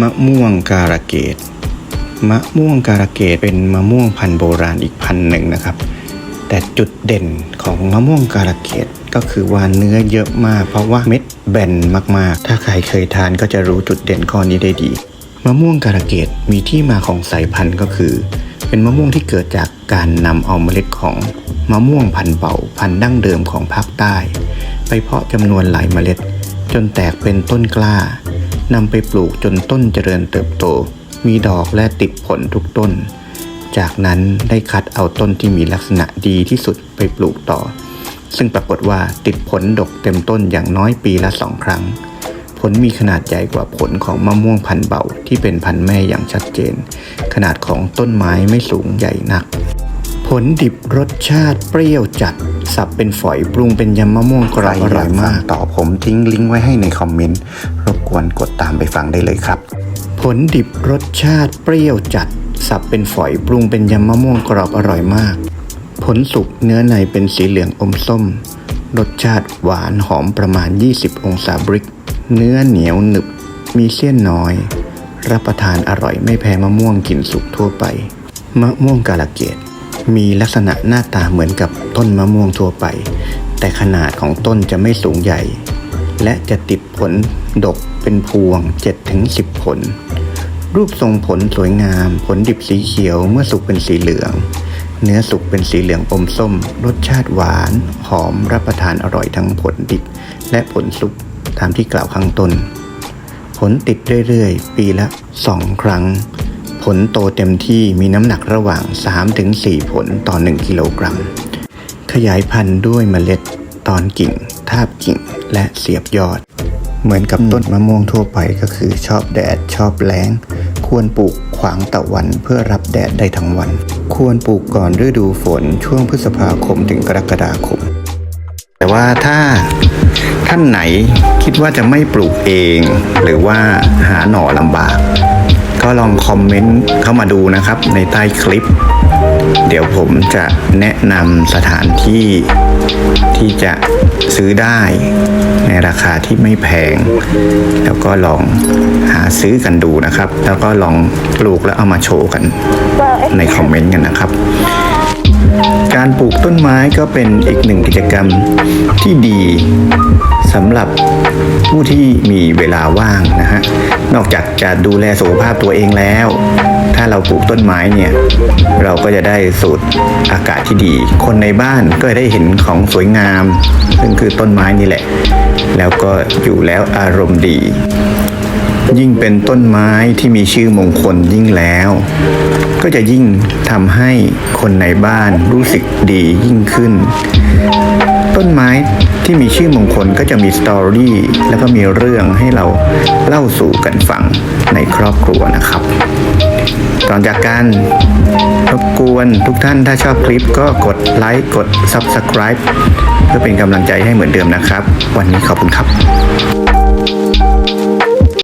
มะม่วงการะเกดมะม่วงการะเกดเป็นมะม่วงพันธุ์โบราณอีกพันธุ์หนึ่งนะครับ แต่จุดเด่นของมะม่วงการะเกดก็คือว่าเนื้อเยอะมาก เพราะว่าเม็ดแบนมากๆ ถ้าใครเคยทานก็จะรู้จุดเด่นข้อนี้ได้ดี มะม่วงการะเกดมีที่มาของสายพันธุ์ก็คือ เป็นมะม่วงที่เกิดจากการนำเอาเมล็ดของมะม่วงพันธุ์เบาพันธุ์ดั้งเดิมของภาคใต้ ไปเพาะจำนวนหลายเมล็ด จนแตกเป็นต้นกล้า นำไปปลูกจนต้นเจริญเติบโต มีดอกและติดผลทุกต้น จากนั้นได้คัดเอาต้นที่มีลักษณะดีที่สุดไปปลูกต่อ ซึ่งปรากฏว่าติดผลดกเต็มต้นอย่างน้อยปีละสองครั้ง ผลมีขนาดใหญ่กว่าผลของมะม่วงพันธุ์เบาที่เป็นพันธุ์แม่อย่างชัดเจน ขนาดของต้นไม้ไม่สูงใหญ่นัก ผลดิบรสชาติเปรี้ยวจัดสับเป็นฝอยปรุงเป็นยำมะม่วงกรอบอร่อยมาก ต่อผมทิ้งลิงก์ไว้ให้ในคอมเมนต์รบ ฟังได้เลยครับ ผลดิบรสชาติเปรี้ยวจัด สับเป็นฝอยปรุงเป็นยำมะม่วงกรอบอร่อยมาก ผลสุกเนื้อในเป็นสีเหลืองอมส้ม รสชาติหวานหอมประมาณ 20 องศาบริก เนื้อเหนียวหนึบ มีเสี้ยนน้อย รับประทานอร่อยไม่แพ้มะม่วงกลิ่นสุกทั่วไป มะม่วงกาลเกตมีลักษณะหน้าตาเหมือนกับต้นมะม่วงทั่วไป แต่ขนาดของต้นจะไม่สูงใหญ่ และจะติดผลดกเป็นพวง 7-10 ผล รูปทรงผลสวยงาม ผลดิบสีเขียวเมื่อสุกเป็นสีเหลือง เนื้อสุกเป็นสีเหลืองอมส้ม รสชาติหวาน หอมรับประทานอร่อยทั้งผลดิบ และผลสุกตามที่กล่าวข้างต้น ผลติดเรื่อยๆ ปีละ 2 ครั้ง ผลโตเต็มที่มีน้ำหนักระหว่าง 3-4 ผลต่อ 1 กิโลกรัม ขยายพันธุ์ด้วยเมล็ดตอนกิ่ง ทาบกิ่งและเสียบยอด เหมือนกับต้นมะม่วงทั่วไปก็คือชอบแดดชอบแล้ง ควรปลูกขวางตะวันเพื่อรับแดดได้ทั้งวัน ควรปลูกก่อนฤดูฝนช่วงพฤษภาคมถึงกรกฎาคม แต่ว่าถ้าท่านไหนคิดว่าจะไม่ปลูกเอง หรือว่าหาหน่อลำบาก ก็ลองคอมเมนต์เข้ามาดูนะครับในใต้คลิป เดี๋ยวผมจะแนะนำสถานที่ ที่จะซื้อได้ในราคาที่ไม่แพง แล้วก็ลองหาซื้อกันดูนะครับ แล้วก็ลองปลูกแล้วเอามาโชว์กันในคอมเมนต์กันนะครับ การปลูกต้นไม้ก็เป็นอีกหนึ่งกิจกรรมที่ดีสำหรับ ผู้ที่มีเวลาว่างนะฮะนอกจากจะดูแลสุขภาพตัวเองแล้ว ถ้าเราปลูกต้นไม้เนี่ยเราก็จะได้สูดอากาศที่ดี คนในบ้านก็ได้เห็นของสวยงาม ซึ่งคือต้นไม้นี่แหละ แล้วก็อยู่แล้วอารมณ์ดี ยิ่งเป็นต้นไม้ที่มีชื่อมงคลยิ่งแล้ว ก็จะยิ่งทำให้คนในบ้านรู้สึกดียิ่งขึ้น ต้นไม้ ที่มีชื่อมงคลก็จะมีสตอรี่แล้วก็มีเรื่องให้เราเล่าสู่กันฟังในครอบครัวนะครับก่อนจากการรบกวนทุกท่านถ้าชอบคลิปก็กดไลค์กด Subscribe เพื่อเป็นกำลังใจให้เหมือนเดิมนะครับ วันนี้ขอบคุณครับ